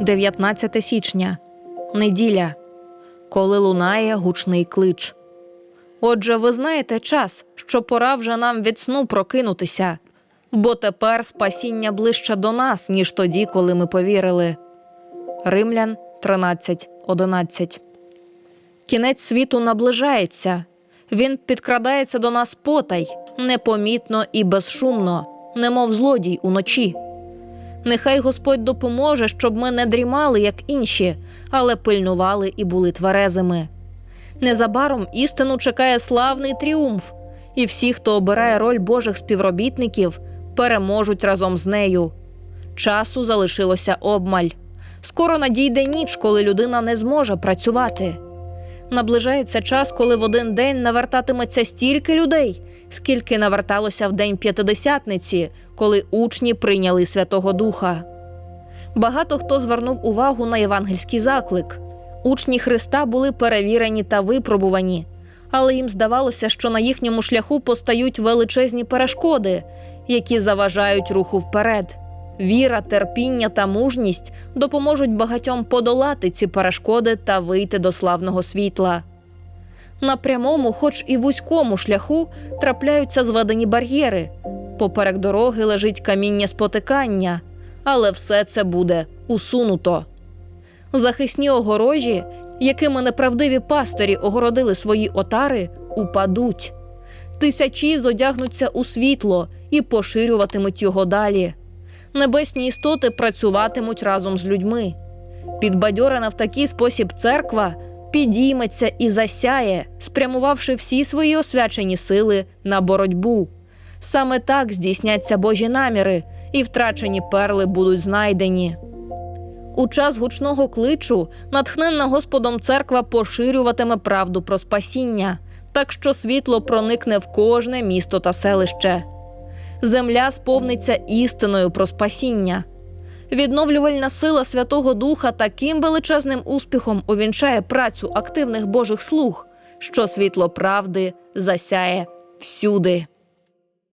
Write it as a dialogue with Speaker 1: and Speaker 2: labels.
Speaker 1: 19 січня, неділя, коли лунає гучний клич. Отже, ви знаєте час, що пора вже нам від сну прокинутися, бо тепер спасіння ближче до нас, ніж тоді, коли ми повірили. Римлян 13.11 Кінець світу наближається. Він підкрадається до нас потай, непомітно і безшумно, немов злодій уночі. Нехай Господь допоможе, щоб ми не дрімали, як інші, але пильнували і були тверезими. Незабаром істину чекає славний тріумф, і всі, хто обирає роль Божих співробітників, переможуть разом з нею. Часу залишилося обмаль. Скоро надійде ніч, коли людина не зможе працювати. Наближається час, коли в один день навертатиметься стільки людей, скільки наверталося в день п'ятидесятниці, коли учні прийняли Святого Духа. Багато хто звернув увагу на євангельський заклик. Учні Христа були перевірені та випробувані, але їм здавалося, що на їхньому шляху постають величезні перешкоди, які заважають руху вперед. Віра, терпіння та мужність допоможуть багатьом подолати ці перешкоди та вийти до славного світла. На прямому, хоч і вузькому шляху, трапляються зведені бар'єри. Поперек дороги лежить каміння спотикання, але все це буде усунуто. Захисні огорожі, якими неправдиві пастирі огородили свої отари, упадуть. Тисячі зодягнуться у світло і поширюватимуть його далі. Небесні істоти працюватимуть разом з людьми. Підбадьорена в такий спосіб церква підійметься і засяє, спрямувавши всі свої освячені сили на боротьбу. Саме так здійсняться Божі наміри, і втрачені перли будуть знайдені. У час гучного кличу натхненна Господом церква поширюватиме правду про спасіння, так що світло проникне в кожне місто та селище. Земля сповниться істиною про спасіння. Відновлювальна сила Святого Духа таким величезним успіхом увінчає працю активних Божих слуг, що світло правди засяє всюди.